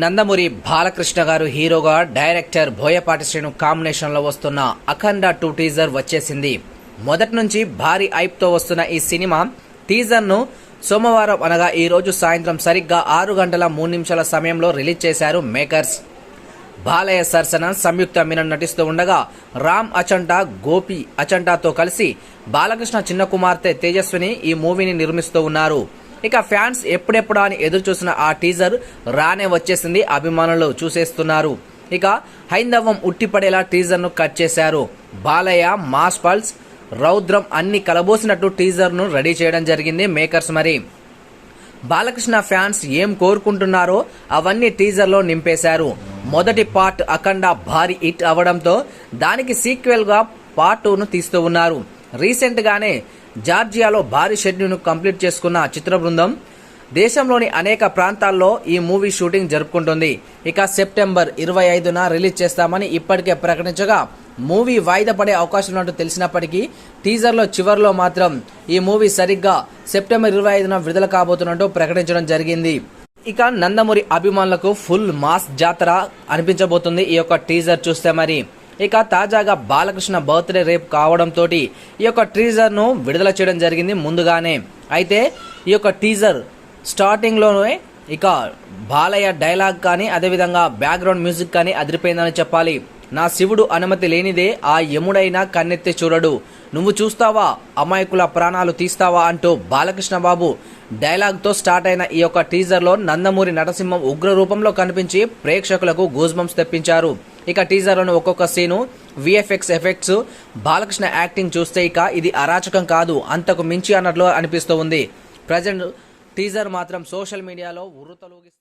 నందమూరి బాలకృష్ణ గారు హీరోగా డైరెక్టర్ బోయపాటి శ్రీను కాంబినేషన్లో వస్తున్న అఖండ టూ టీజర్ వచ్చేసింది. మొదటి నుంచి భారీ ఐప్తో వస్తున్న ఈ సినిమా టీజర్ను సోమవారం అనగా ఈరోజు సాయంత్రం సరిగ్గా ఆరు గంటల మూడు నిమిషాల సమయంలో రిలీజ్ చేశారు మేకర్స్. బాలయ్య సరసన సంయుక్త మీనన్ నటిస్తూ ఉండగా రామ్ అచంటా గోపి అచంటాతో కలిసి బాలకృష్ణ చిన్న కుమార్తె తేజస్విని ఈ మూవీని నిర్మిస్తూ ఉన్నారు. ఇక ఫ్యాన్స్ ఎప్పుడెప్పుడా అని ఎదురు చూసిన ఆ టీజర్ రానే వచ్చేసింది అభిమానులు చూసేస్తున్నారు. ఇక హైందవం ఉట్టిపడేలా టీజర్ను కట్ చేశారు. బాలయ్య మాస్ పల్స్ రౌద్రం అన్ని కలబోసినట్టు టీజర్ను రెడీ చేయడం జరిగింది మేకర్స్ మరి. బాలకృష్ణ ఫ్యాన్స్ ఏం కోరుకుంటున్నారో అవన్నీ టీజర్లో నింపేశారు. మొదటి పార్ట్ అఖండ భారీ హిట్ అవడంతో దానికి సీక్వెల్గా పార్ట్ టూను తీస్తూ ఉన్నారు. రీసెంట్గానే జార్జియాలో భారీ షెడ్యూల్ను కంప్లీట్ చేసుకున్న చిత్ర బృందం దేశంలోని అనేక ప్రాంతాల్లో ఈ మూవీ షూటింగ్ జరుపుకుంటుంది. ఇక సెప్టెంబర్ ఇరవై ఐదున రిలీజ్ చేస్తామని ఇప్పటికే ప్రకటించగా మూవీ వాయిదా పడే అవకాశం ఉన్నట్టు తెలిసినప్పటికీ టీజర్లో చివరిలో మాత్రం ఈ మూవీ సరిగ్గా సెప్టెంబర్ ఇరవై ఐదున విడుదల కాబోతున్నట్టు ప్రకటించడం జరిగింది. ఇక నందమూరి అభిమానులకు ఫుల్ మాస్ జాతర అనిపించబోతుంది ఈ యొక్క టీజర్ చూస్తే మరి. ఇక తాజాగా బాలకృష్ణ బర్త్డే రేపు కావడంతో ఈ యొక్క టీజర్ను విడుదల చేయడం జరిగింది ముందుగానే. అయితే ఈ యొక్క టీజర్ స్టార్టింగ్లోనే ఇక బాలయ్య డైలాగ్ కానీ అదేవిధంగా బ్యాక్గ్రౌండ్ మ్యూజిక్ కానీ అదిరిపోయిందని చెప్పాలి. నా శివుడు అనుమతి లేనిదే ఆ యముడైనా కన్నెత్తి చూడడు. నువ్వు చూస్తావా? అమాయకుల ప్రాణాలు తీస్తావా? అంటూ బాలకృష్ణ బాబు డైలాగ్తో స్టార్ట్ అయిన ఈ యొక్క టీజర్లో నందమూరి నరసింహం ఉగ్ర రూపంలో కనిపించి ప్రేక్షకులకు గూజ్బంప్స్ తెప్పించారు. ఇక టీజర్లోని ఒక్కొక్క scene VFX effects Balakrishna acting చూస్తే ఇక ఇది అరాచకం కాదు అంతకు మించి అన్నట్లు అనిపిస్తూ ఉంది ప్రజెంట్ టీజర్ మాత్రం సోషల్ మీడియాలో ఉర్రతలూగిస్తుంది.